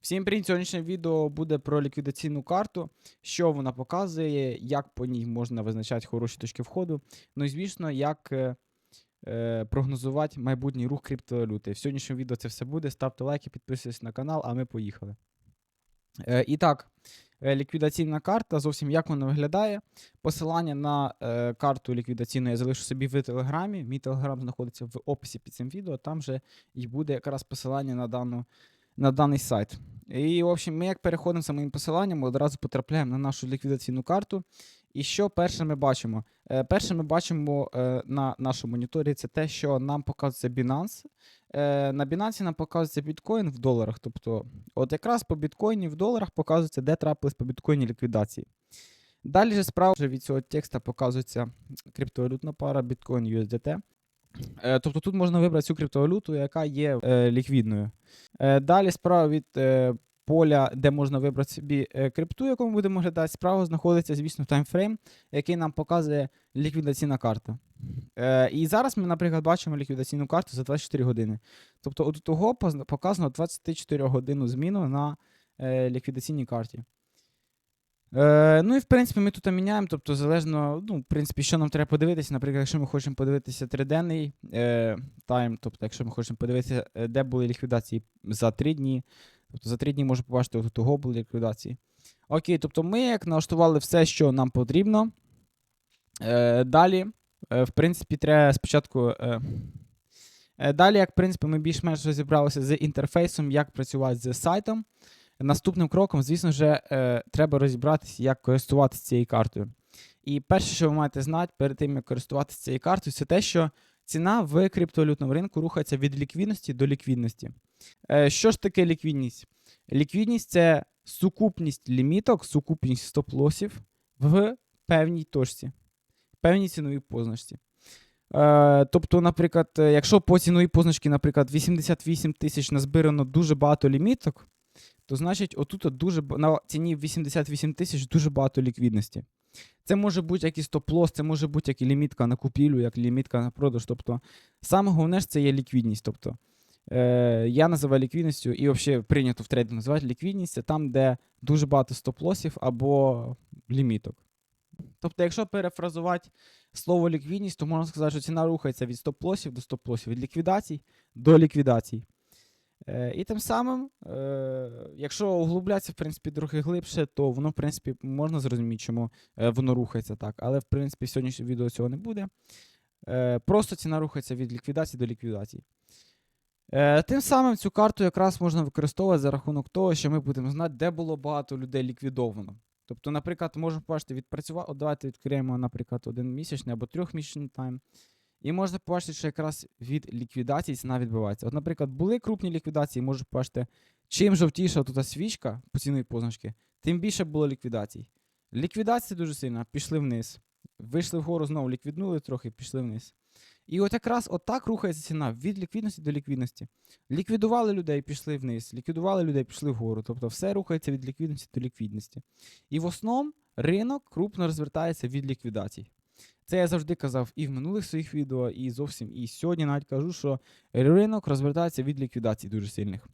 Всім привіт! Сьогоднішнє відео буде про ліквідаційну карту, що вона показує, як по ній можна визначати хороші точки входу. Ну і звісно, як е, е, прогнозувати майбутній рух криптовалюти. В сьогоднішньому відео це все буде. Ставте лайки, підписуйтесь на канал, а ми поїхали. Е, і так, е, ліквідаційна карта, зовсім як вона виглядає. Посилання на е, карту ліквідаційну я залишу собі в телеграмі. Мій телеграм знаходиться в описі під цим відео. Там же і буде якраз посилання на дану на даний сайт. І, в общем, ми як переходимо за моїм посиланням, одразу потрапляємо на нашу ліквідаційну карту. І що перше ми бачимо? Е, перше ми бачимо е, на нашому моніторі це те, що нам показується Binance. Е, на Binance нам показується біткоін в доларах. Тобто, от якраз по біткоїні в доларах показується, де трапились по біткоїні ліквідації. Далі же справа від цього текста показується криптовалютна пара біткоін USDT. Е, тобто тут можна вибрати цю криптовалюту, яка є е, ліквідною. Е, далі справа від поля, де можна вибрати собі крипту, яку ми будемо глядати, справа знаходиться, звісно, таймфрейм, який нам показує ліквідаційна карта. І зараз ми, наприклад, бачимо ліквідаційну карту за 24 години. Тобто, от того показано 24 годину зміну на ліквідаційній карті. Е, ну і в принципі ми тут міняємо, тобто залежно, ну, в принципі, що нам треба подивитися. Наприклад, якщо ми хочемо подивитися триденний е, тайм, тобто, якщо ми хочемо подивитися, е, де були ліквідації за 3 дні, тобто за 3 дні можна побачити, от того були ліквідації. Окей, тобто ми як налаштували все, що нам потрібно. Е, далі, е, в принципі, треба спочатку. Е, е, далі, як в принципі, ми більш-менш розібралися з інтерфейсом, як працювати з сайтом. Наступним кроком, звісно ж, е, треба розібратися, як користуватися цією картою. І перше, що ви маєте знати перед тим, як користуватися цією картою, це те, що ціна в криптовалютному ринку рухається від ліквідності до ліквідності. Е, що ж таке ліквідність? Ліквідність це сукупність ліміток, сукупність стоп-лосів в певній точці, певній ціновій позначці. Е, тобто, наприклад, якщо по ціновій позначці, наприклад, 88 тисяч назбирано дуже багато ліміток, то значить, отут дуже на ціні 88 тисяч дуже багато ліквідності. Це може бути як і стоп-лосс, це може бути як і лімітка на купівлю, як лімітка на продаж. Тобто, саме головне ж це є ліквідність. Тобто, е, я називаю ліквідністю, і взагалі прийнято в трейдингу називати ліквідність це там, де дуже багато стоп-лосів або ліміток. Тобто, якщо перефразувати слово ліквідність, то можна сказати, що ціна рухається від стоп-лосів до стоп-лосів, від ліквідацій до ліквідацій. Е, і тим самим, е, якщо углублятися, в принципі, трохи глибше, то воно, в принципі, можна зрозуміти, чому е, воно рухається так. Але, в принципі, в сьогоднішньому відео цього не буде. Просто ціна рухається від ліквідації до ліквідації. Тим самим цю карту якраз можна використовувати за рахунок того, що ми будемо знати, де було багато людей ліквідовано. Тобто, наприклад, можемо побачити, відпрацювати. Давайте відкриємо, наприклад, один місячний або трьохмісячний тайм. І можна побачити, що якраз від ліквідації ціна відбувається. От, наприклад, були крупні ліквідації, можна побачити, чим жовтіша тут свічка по ціновій позначки, тим більше було ліквідацій. Ліквідації дуже сильно, пішли вниз. Вийшли вгору, знову ліквіднули трохи, пішли вниз. І от якраз отак рухається ціна від ліквідності до ліквідності. Ліквідували людей, пішли вниз, ліквідували людей, пішли вгору. Тобто все рухається від ліквідності до ліквідності. І в основному ринок крупно розвертається від ліквідацій. Це я завжди казав і в минулих своїх відео, і зовсім і сьогодні навіть кажу, що ринок розвертається від ліквідацій дуже сильних.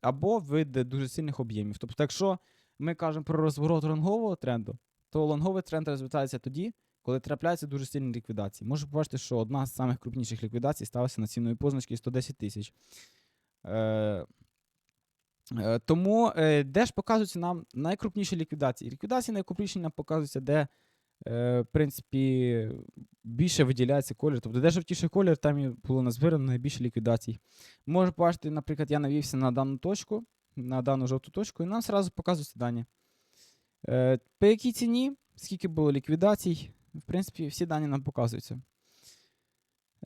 Або від дуже сильних об'ємів. Тобто, якщо ми кажемо про розворот лонгового тренду, то лонговий тренд розвертається тоді, коли трапляються дуже сильні ліквідації. Можу побачити, що одна з самих крупніших ліквідацій сталася на цінної позначці 110 тисяч. Е, е, тому е, де ж показуються нам найкрупніші ліквідації? Ліквідації найкрупніші нам показуються, де е, в принципі, більше виділяється колір. Тобто, де жовтіший колір, там і було назбирано найбільше ліквідацій. Можу побачити, наприклад, я навівся на дану точку, на дану жовту точку, і нам одразу показуються дані. Е, по якій ціні, скільки було ліквідацій, в принципі, всі дані нам показуються.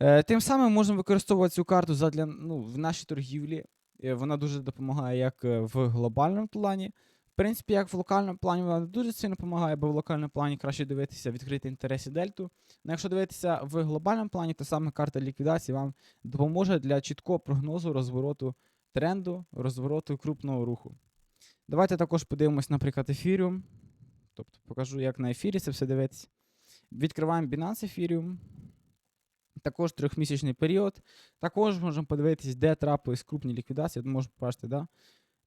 Е, тим самим можемо використовувати цю карту задля, ну, в нашій торгівлі. Вона дуже допомагає як в глобальному плані. В принципі, як в локальному плані вона дуже сильно допомагає, бо в локальному плані краще дивитися, відкрити інтересі дельту. Ну, якщо дивитися в глобальному плані, то саме карта ліквідації вам допоможе для чіткого прогнозу розвороту тренду, розвороту крупного руху. Давайте також подивимось, наприклад, ефіріум. Тобто покажу, як на ефірі це все дивитися. Відкриваємо Binance Ethereum. Також трьохмісячний період. Також можемо подивитись, де трапились крупні ліквідації. Можемо побачити, да?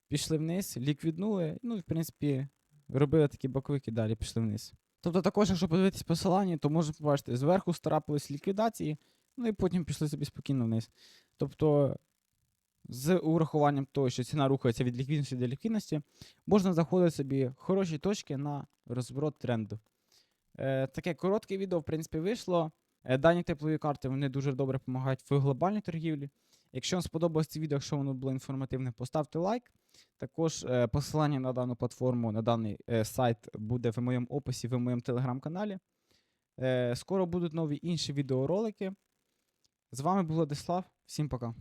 Пішли вниз, ліквіднули, ну в принципі робили такі боковики, далі пішли вниз. Тобто також, якщо подивитись посилання, то можна побачити, зверху старапились ліквідації, ну і потім пішли собі спокійно вниз. Тобто, з урахуванням того, що ціна рухається від ліквідності до ліквідності, можна заходити собі хороші точки на розворот тренду. Е, таке коротке відео, в принципі, вийшло. Е, дані теплові карти вони дуже добре допомагають в глобальній торгівлі. Якщо вам сподобалось це відео, якщо воно було інформативне, поставте лайк. Також е, посилання на дану платформу, на даний е, сайт буде в моєму описі, в моєму телеграм-каналі. Е, скоро будуть нові інші відеоролики. З вами був Владислав. Всім пока.